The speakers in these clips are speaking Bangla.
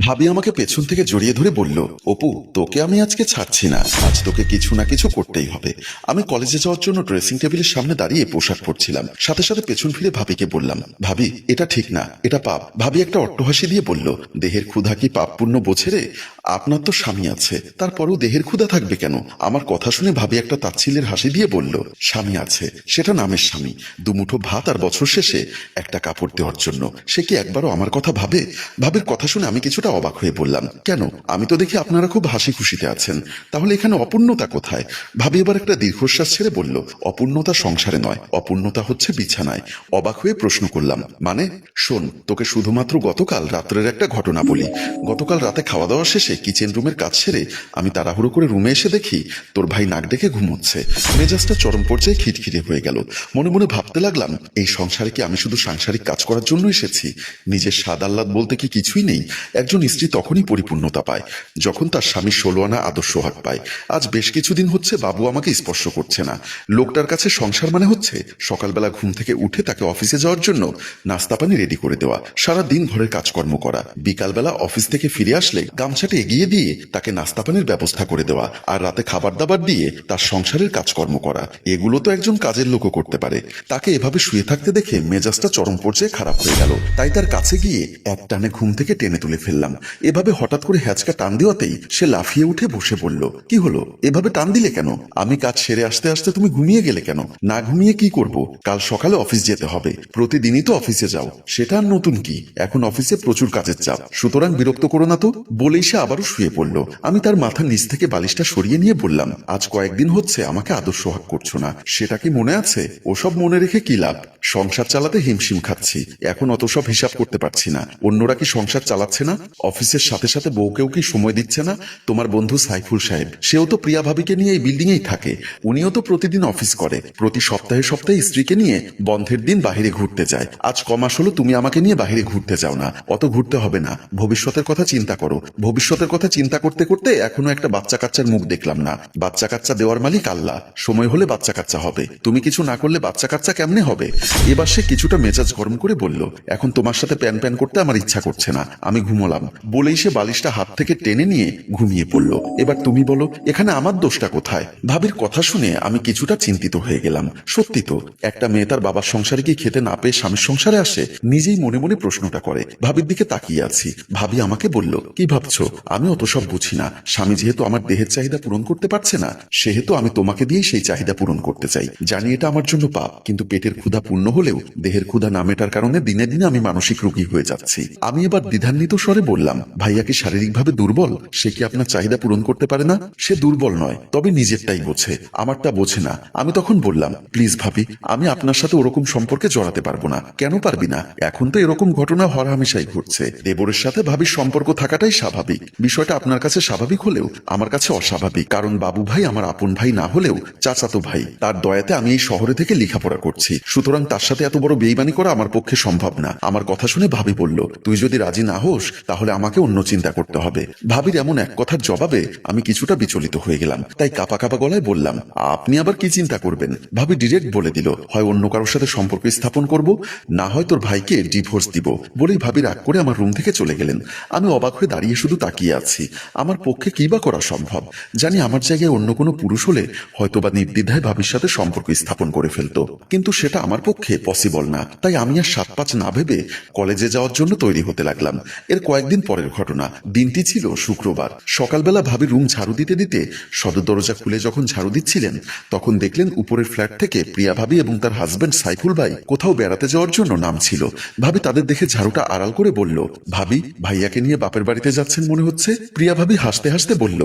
ভাবি আমাকে পেছন থেকে জড়িয়ে ধরে বলল, অপু, তোকে আমি আজকে ছাড়ছি না। আজ তোকে কিছু না কিছু করতেই হবে। আমি কলেজে যাওয়ার জন্য ড্রেসিং টেবিলের সামনে দাঁড়িয়ে পোশাক পরছিলাম। সাথে সাথে পেছন ফিরে ভাবিকে বললাম, ভাবি, এটা ঠিক না, এটা পাপ। ভাবি একটা অট্টহাসি দিয়ে বলল, দেহের ক্ষুধা কি পাপ পূর্ণ বোঝে রে? আপনার তো স্বামী আছে। তারপরও দেহের ক্ষুধা থাকবে কেন? আমার কথা শুনে ভাবি একটা তাচ্ছিলের হাসি দিয়ে বলল, স্বামী আছে, সেটা নামের স্বামী। দুমুঠো ভাত আর বছর শেষে একটা কাপড় দেওয়ার জন্য। সে কি একবারও আমার কথা ভাবে? ভাবের কথা শুনে আমি কিছুটা অবাক হয়ে বললাম কেন? আমি তো দেখি আপনারা খুব হাসি খুশিতে আছেন। তাহলে এখানে অপূর্ণতা কোথায়? ভাবি এবার একটা দীর্ঘশ্বাস ছেড়ে বলল, অপূর্ণতা সংসারে নয়, অপূর্ণতা হচ্ছে বিছানায়। অবাক হয়ে প্রশ্ন করলাম মানে? শোন, তোকে শুধুমাত্র গতকাল রাত্রের একটা ঘটনা বলি। গতকাল রাতে খাওয়া দাওয়া শেষে কিচেন রুমের কাজ সেরে আমি তাড়াহুড়ো করে রুমে এসে দেখি তোর ভাই নাক ডেকে ঘুমোচ্ছে। মেজাজটা চরম পর্যায়ে খিটখিটে হয়ে গেল। মনে মনে ভাবতে লাগলাম, এই সংসারে কি আমি শুধু সাংসারিক কাজ করার জন্য এসেছি? নিজের স্বাদ আহ্লাদ বলতে কি কিছুই নেই? একজন স্ত্রী তখনই পরিপূর্ণতা পায়, যখন তার স্বামী ষোলো আনা আদর্শ হাত পায়। আজ বেশ কিছুদিন হচ্ছে বাবু আমাকে স্পর্শ করছে না। লোকটার কাছে সংসার মানে হচ্ছে সকালবেলা ঘুম থেকে উঠে তাকে অফিসে যাওয়ার জন্য নাস্তা পানি রেডি করে দেওয়া, সারা দিন ঘরের কাজকর্ম করা। বিকালবেলা অফিস থেকে ফিরে আসলে গামছাটা এগিয়ে দিয়ে তাকে নাস্তা পানির ব্যবস্থা করে দেওয়া আর রাতে খাবার দাবার দিয়ে তার সংসারের কাজকর্ম করা। এগুলো তো একজন কাজের লোকও করতে পারে। তাকে এভাবে শুয়ে থাকতে দেখে মেজাজটা চরম পর্যায়ে খারাপ হয়ে গেল। তাই তার কাছে গিয়ে এক টানে ঘুম থেকে টেনে তুলে ফেললাম। এভাবে হঠাৎ করে হ্যাচকা টান দেওয়াতেই সে লাফিয়ে উঠে বসে পড়ল। কি হলো? এভাবে টান দিলে কেন? আমি কাজ সেরে আসতে আসতে তুমি ঘুমিয়ে গেলে কেন? না ঘুমিয়ে কি করব? কাল সকালে অফিস যেতে হবে। প্রতিদিনই তো অফিসে যাও। সেটা আর নতুন কি? এখন অফিসে প্রচুর কাজের চাপ। সুতরাং বিরক্ত করো না তো। বলেই সে আবারও শুয়ে পড়ল। আমি তার মাথার নিচ থেকে বালিশটা সরিয়ে নিয়ে বললাম, আজ কয়েকদিন হচ্ছে আমাকে আদর্শ হাক করছ না। সেটা কি মনে আছে? ওসব মনে রেখে কি লাভ? সংসার চালাতে হিমশিম খাচ্ছি। এখন অত সব হিসাব করতে পারছি না। অন্যরা কি সংসার চালাচ্ছে না? অফিসের সাথে সাথে বউকেও কি সময় দিচ্ছে না? তোমার বন্ধু সাইফুল সাহেব, সেও তো প্রিয়া ভাবিকে নিয়ে এই বিল্ডিং এই থাকে। উনিও তো প্রতিদিন অফিস করে। প্রতি সপ্তাহে সপ্তাহে স্ত্রীকে নিয়ে বন্ধের দিন বাহিরে ঘুরতে যায়। আজ কমাস হলো তুমি আমাকে নিয়ে বাহিরে ঘুরতে যাও না। অত ঘুরতে হবে না। ভবিষ্যতের কথা চিন্তা করো। ভবিষ্যতের কথা চিন্তা করতে করতে এখনও একটা বাচ্চা কাচ্চার মুখ দেখলাম না। বাচ্চা কাচ্চা দেওয়ার মালিক আল্লাহ। সময় হলে বাচ্চা কাচ্চা হবে। তুমি কিছু না করলে বাচ্চা কাচ্চা কেমনে হবে? এবার সে কিছুটা মেজাজ গরম করে বলল, এখন তোমার সাথে প্যান প্যান করতে আমার ইচ্ছা করছে না। আমি ঘুমোলাম। বলেই সে বালিশটা হাত থেকে টেনে নিয়ে ঘুমিয়ে পড়ল। এবার তুমি বলো, এখানে আমার দোষটা কোথায়? ভাবির কথা শুনে আমি কিছুটা চিন্তিত হয়ে গেলাম। সত্যি তো, একটা মেয়ে তার বাবার সংসারে কি খেতে না পেয়ে স্বামীর সংসারে আসে, নিজেই মনে মনে প্রশ্নটা করে। ভাবির দিকে তাকিয়ে আছি। ভাবি আমাকে বলল, কি ভাবছ? আমি অত সব বুঝি না। স্বামী যেহেতু আমার দেহের চাহিদা পূরণ করতে পারছে না, সেহেতু আমি তোমাকে দিয়ে সেই চাহিদা পূরণ করতে চাই। জানি এটা আমার জন্য পাপ, কিন্তু পেটের ক্ষুধা পূর্ণ হলেও দেহের ক্ষুধা না মেটার কারণে দিনে দিনে আমি মানসিক রোগী হয়ে যাচ্ছি। আমি এবার দ্বিধান্বিত স্বরে বললাম, ভাইয়া কি শারীরিকভাবে দুর্বল? সে কি আপনার চাহিদা পূরণ করতে পারে না? সে দুর্বল নয়, তবে নিজেরটাই বোঝে, আমারটা বোঝে না। আমি তখন বললাম, প্লিজ ভাবি, আমি আপনার সাথে ওরকম সম্পর্কে জড়াতে পারব না, কেন পারবি না? এখন তো এরকম ঘটনা হরহামেশাই ঘটছে। দেবরের সাথে ভাবির সম্পর্ক থাকাটাই স্বাভাবিক। বিষয়টা আপনার কাছে স্বাভাবিক হলেও, আমার কাছে অস্বাভাবিক, কারণ বাবু ভাই আমার আপন ভাই না হলেও, চাচাতো ভাই, তার দয়াতে আমি এই শহরে থেকে লেখাপড়া করছি। সুতরাং তার সাথে এত বড় বেইমানি করা আমার পক্ষে সম্ভব না। আমার কথা শুনে ভাবি বলল, তুই যদি রাজি না হোস তাহলে আমাকে অন্য চিন্তা করতে হবে। ভাবির এমন এক কথার জবাবে আমি কিছুটা বিচলিত হয়ে গেলাম। তাই কাপা কাপা গলায় বললাম, আপনি আবার কি চিন্তা করবেন? ভাবি ডিরেক্ট বলে দিল, হয় অন্য কারোর সাথে সম্পর্ক স্থাপন করব, না হয় তোর ভাইকে ডিভোর্স দিব। বলেই ভাবি রাগ করে আমার রুম থেকে চলে গেলেন। আমি অবাক হয়ে দাঁড়িয়ে শুধু তাকিয়ে আছি। আমার পক্ষে কি বা করা সম্ভব? জানি আমার জায়গায় অন্য কোনো পুরুষ হলে হয়তোবা নির্দ্বিধায় ভাবির সাথে সম্পর্ক স্থাপন করে ফেলতো। কিন্তু সেটা আমার পক্ষে পসিবল না। তাই আমি আর সাত পাঁচ না ভেবে কলেজে যাওয়ার জন্য তৈরি হতে লাগলাম। এর কয়েকদিন পরের ঘটনা। দিনটি ছিল শুক্রবার। সকালবেলা ভাবি রুম ঝাড়ু দিতে দিতে সদর দরজা খুলে যখন ঝাড়ু দিচ্ছিলেন, তখন দেখলেন উপরের ফ্ল্যাট থেকে প্রিয়া ভাবি এবং তার হাজবেন্ড সাইফুল ভাই কোথাও বেড়াতে যাওয়ার জন্য নাম ছিল ভাবি তাদের দেখে ঝাড়ুটা আড়াল করে বলল, ভাবি, ভাইয়াকে নিয়ে বাপের বাড়িতে যাচ্ছেন মনে হচ্ছে? প্রিয়া ভাবি হাসতে হাসতে বলল,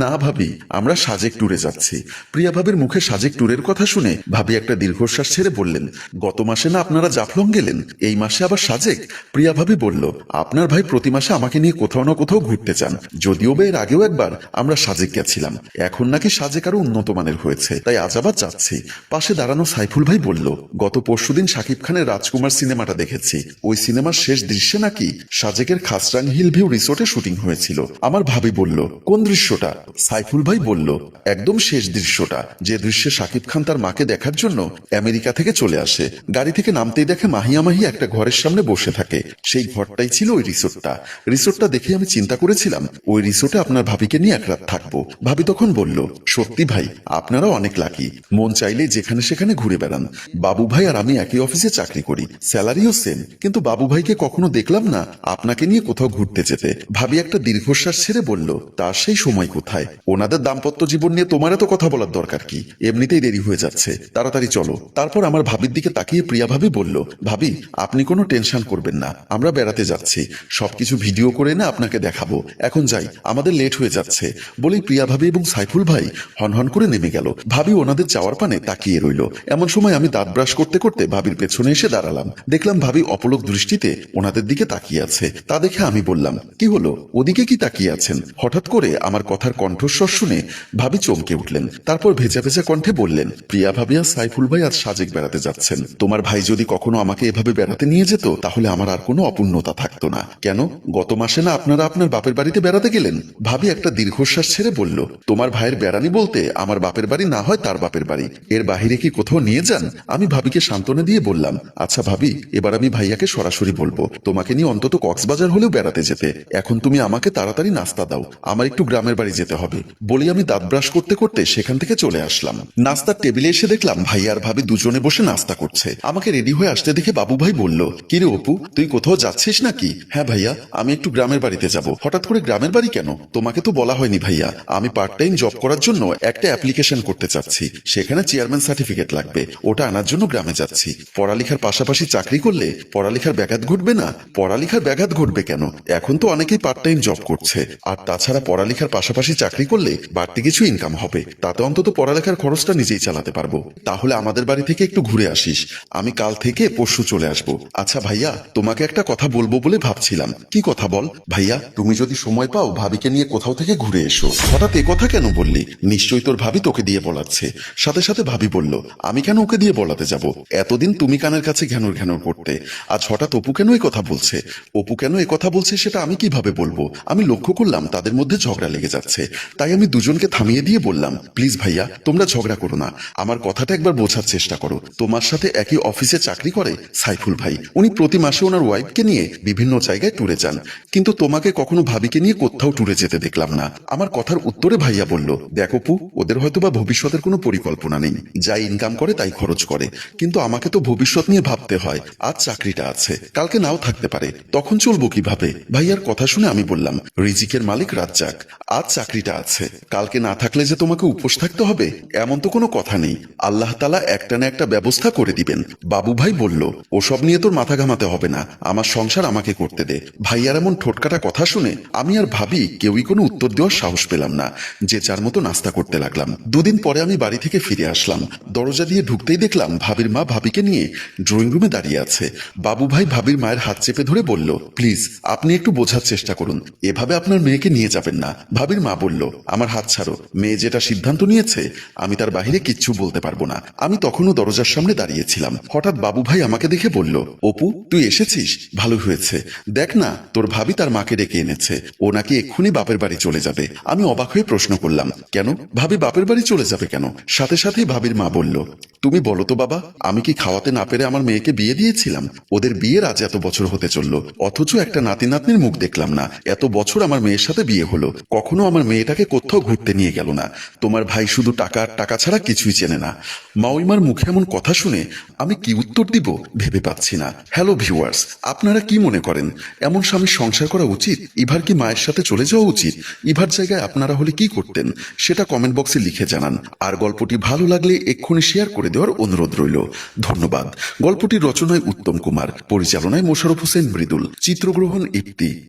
না ভাবি, আমরা সাজেক ট্যুরে যাচ্ছি। প্রিয়া ভাবির মুখে সাজেক ট্যুরের কথা শুনে ভাবি একটা দীর্ঘশ্বাস ছেড়ে বললেন, গত মাসে না আপনারা জাফলং গেলেন? এই মাসে আবার সাজেক? প্রিয়া ভাবি বলল, আপনার ভাই প্রতি মাসে আমাকে নিয়ে কোথাও না কোথাও ঘুরতে চান। যদিও বা এর আগেও একবার আমরা সাজেক গেছিলাম। এখন নাকি সাজেক আরও উন্নত মানের হয়েছে, তাই আজ আবার যাচ্ছি। পাশে দাঁড়ানো সাইফুল ভাই বলল, গত পরশুদিন শাকিব খানের রাজকুমার সিনেমাটা দেখেছি। ওই সিনেমার শেষ দৃশ্যে নাকি সাজেকের খাসরাং হিল ভিউ রিসোর্টে শুটিং হয়েছিল। আমার ভাবি বলল, কোন দৃশ্যটা? সাইফুল ভাই বলল, একদম শেষ দৃশ্যটা, যে দৃশ্যে সাকিব খান তার মাকে দেখার জন্য আমেরিকা থেকে চলে আসে। গাড়ি থেকে নামতেই দেখে মাহিয়া মাহি একটা ঘরের সামনে বসে থাকে। সেই ঘরটাই ছিল ওই রিসোর্টটা। রিসোর্টটা দেখে আমি চিন্তা করেছিলাম, ওই রিসোর্টে আপনার ভাবিকে নিয়ে এক রাত থাকব। ভাবি তখন বলল, সত্যি ভাই আপনারা অনেক লাকি। মন চাইলে যেখানে সেখানে ঘুরে বেড়ান। বাবু ভাই আর আমি একই অফিসে চাকরি করি, স্যালারিও সেম। কিন্তু বাবু ভাইকে কখনো দেখলাম না আপনাকে নিয়ে কোথাও ঘুরতে যেতে। ভাবি একটা দীর্ঘশ্বাস ছেড়ে বলল তার সেই সময় কোথায়? ওনাদের দাম্পত্য জীবন নিয়ে তোমার এত কথা বলার দরকার কি? এমনিতেই দেরি হয়ে যাচ্ছে। তাড়াতাড়ি চলো। তারপর আমার ভাবির দিকে তাকিয়ে প্রিয়া ভাবি বলল, ভাবি, আপনি কোনো টেনশন করবেন না। আমরা বেড়াতে যাচ্ছি। সবকিছু ভিডিও করে না আপনাকে দেখাবো। এখন যাই, আমাদের লেট হয়ে যাচ্ছে। বলেই প্রিয়া ভাবি এবং সাইফুল ভাই হনহন করে নেমে গেল। ভাবি ওনাদের যাওয়ার পানে তাকিয়ে রইল। এমন সময় আমি দাঁত ব্রাশ করতে করতে ভাবির পেছনে এসে দাঁড়ালাম। দেখলাম ভাবি অপলক দৃষ্টিতে ওনাদের দিকে তাকিয়ে আছে। তা দেখে আমি বললাম, কি হলো? ওদিকে কি তাকিয়ে আছেন? হঠাৎ করে আমার কথার কণ্ঠস্বর শুনে ভাবি চমকে উঠলেন। তারপর ভেজা ভেজা কণ্ঠে বললেন, প্রিয়া ভাবি আর সাইফুল ভাই আজ সাজেক বেড়াতে যাচ্ছেন। তোমার ভাই যদি কখনো আমাকে এভাবে বেড়াতে নিয়ে যেত, তাহলে আমার আর কোনো অপূর্ণতা থাকতো না। কেন? গত মাসে না আপনারা আপনার বাপের বাড়িতে বেড়াতে গেলেন। ভাবি একটা দীর্ঘশ্বাস ছেড়ে বলল, তোমার ভাইয়ের বেড়ানি বলতে আমার বাপের বাড়ি না হয় তার বাপের বাড়ি। এর বাহিরে কি কোথাও নিয়ে যান? আমি ভাবিকে সান্ত্বনা দিয়ে বললাম আচ্ছা ভাবি, এবার আমি ভাইয়াকে সরাসরি বলব। তোমাকে নিয়ে অন্তত কক্সবাজার হলেও বেড়াতে যেতে। এখন তুমি আমাকে তাড়াতাড়ি নাস্তা দাও। আমার একটু গ্রামের বাড়ি যেতে হবে। বলি আমি দাঁত ব্রাশ করতে করতে সেখান থেকে চলে আসলাম। নাস্তার টেবিলে এসে দেখলাম ভাই আর ভাবি দুজনে বসে নাস্তা করছে। আমাকে রেডি হয়ে আসতে দেখে বাবু ভাই বলল কিরে অপু, তুই কোথাও যাচ্ছিস নাকি? হ্যাঁ ভাইয়া। আমি একটু গ্রামের বাড়িতে যাব। হঠাৎ করে গ্রামের বাড়ি কেন? তোমাকে তো বলা হয়নি ভাইয়া। আমি পার্ট টাইম জব করার জন্য একটা অ্যাপ্লিকেশন করতে চাচ্ছি। সেখানে চেয়ারম্যান সার্টিফিকেট লাগবে। ওটা আনার জন্য গ্রামে যাচ্ছি। পড়ালেখার পাশাপাশি চাকরি করলে পড়ালেখার ব্যাঘাত ঘটবে না? পড়ালেখার ব্যাঘাত ঘটবে কেন? এখন তো অনেকেই পার্ট টাইম জব করছে। আর তাছাড়া পড়ালেখার পাশাপাশি চাকরি করলে বাড়তি কিছু ইনকাম হবে। তাতে অন্তত পড়ালেখার খরচটা নিজেই চালাতে পারব। তাহলে আমাদের বাড়ি থেকে একটু ঘুরে আসিস। আমি কাল থেকে পরশু চলে আসব। আচ্ছা ভাইয়া, তোমাকে একটা কথা বলব বলে ভাবছিলাম। কি কথা বল? ভাইয়া, তুমি যদি সময় পাও, ভাবিকে নিয়ে কোথাও থেকে ঘুরে এসো। হঠাৎ এ কথা কেন বললি? নিশ্চয়ই তোর ভাবি তোকে দিয়ে বলাচ্ছে। সাথে সাথে ভাবি বলল, আমি কেন ওকে দিয়ে বলাতে যাব? এতদিন তুমি কানের কাছে ঘ্যানোর ঘ্যানোর করতে। আজ হঠাৎ অপু কেন এই কথা বলছে? অপু কেন এ কথা বলছে সেটা আমি কীভাবে বলব? আমি লক্ষ্য করলাম তাদের মধ্যে ঝগড়া লেগে যাচ্ছে। তাই আমি দুজনকে থামিয়ে দিয়ে বললাম, প্লিজ ভাইয়া, তোমরা ঝগড়া করো না। আমার কথাটা একবার বোঝার চেষ্টা করো। তোমার সাথে একই অফিসে চাকরি করে সাইফুল ভাই। উনি প্রতি মাসে ওনার ওয়াইফকে নিয়ে বিভিন্ন জায়গায় ট্যুরে যান। কিন্তু তোমাকে কখনো ভাবিকে নিয়ে কোথাও ট্যুরে যেতে দেখলাম না। আমার কথার উত্তরে ভাইয়া বলল, দেখো পু, ওদের হয়তো বা ভবিষ্যতের কোনো পরিকল্পনা নেই। যাই ইনকাম করে তাই খরচ করে। কিন্তু আমাকে তো ভবিষ্যৎ নিয়ে ভাবতে হয়। আজ চাকরিটা আছে। কালকে নাও থাকতে পারে। তখন চলবো কীভাবে? ভাইয়ার কথা শুনে আমি বললাম, রিজিকের মালিক রাজ্জাক আজ চাকরিটা আছে। কালকে না থাকলে যে তোমাকে উপোস থাকতে হবে, এমন তো কোনো কথা নেই। আল্লাহ তালা একটা না একটা ব্যবস্থা করে দিবেন। বাবু ভাই বলল, ওসব নিয়ে তোর মাথা ঘামাতে হবে না। আমার সংসার আমাকে করতে দে। ভাইয়ার এমন ঠোটকাটা কথা শুনে আমি আর ভাবি কেউই কোনো উত্তর দেওয়ার সাহস পেলাম না, যে যার মতো নাস্তা করতে লাগলাম। দুদিন পরে আমি বাড়ি থেকে ফিরে আসলাম। দরজা দিয়ে ঢুকতেই দেখলাম ভাবির মা ভাবিকে নিয়ে ড্রয়িং রুমে দাঁড়িয়ে আছে। বাবু ভাই ভাবির মায়ের হাত চেপে ধরে বলল, প্লিজ, আপনি একটু বোঝার চেষ্টা করুন। এভাবে আপনার মেয়েকে নিয়ে যাবেন না। ভাবির মা বলল, আমার হাত ছাড়ো। মেয়ে যেটা সিদ্ধান্ত নিয়েছে, আমি তার বাহিরে কিচ্ছু বলতে পারব না। আমি তখনও দরজার সামনে দাঁড়িয়েছিলাম। হঠাৎ বাবু ভাই আমাকে দেখে বলল, অপু, তুই এসেছিস? ভালো হয়েছে। দেখ না তোর ভাবি তার মাকে ডেকে এনেছে। ও নাকি এক্ষুনি বাপের বাড়ি চলে যাবে। আমি অবাক হয়ে প্রশ্ন করলাম, কেন? ভাবি বাপের বাড়ি চলে যাবে কেন? সাথে সাথেই ভাবির মা বলল, তুমি বলো তো বাবা, আমি কি খাওয়াতে না পেরে আমার মেয়েকে বিয়ে দিয়েছিলাম? ওদের বিয়ের আজ এত বছর হতে চলল, অথচ একটা নাতি নাতনির মুখ দেখলাম না। এত বছর আমার মেয়ের সাথে বিয়ে হলো, কখনো আমার মেয়েটাকে কোথাও ঘুরতে নিয়ে গেল না। তোমার ভাই শুধু টাকা আর টাকা ছাড়া কিছুই চেনে না। মাউইমার মুখে এমন কথা শুনে আমি কি উত্তর দিব ভেবে পাচ্ছি না। হ্যালো ভিউয়ার্স, আপনারা কি মনে করেন? এমন স্বামীর সংসার করা উচিত? ইভার কি মায়ের সাথে চলে যাওয়া উচিত? ইভার জায়গায় আপনারা হলে কি করতেন? সেটা কমেন্ট বক্সে লিখে জানান। আর গল্পটি ভালো লাগলে এক্ষুনি শেয়ার করে দেওয়ার অনুরোধ রইল। ধন্যবাদ। গল্পটির রচনায় উত্তম কুমার, পরিচালনায় মোশারফ হোসেন মৃদুল। চিত্রগ্রহণ ইপ্তি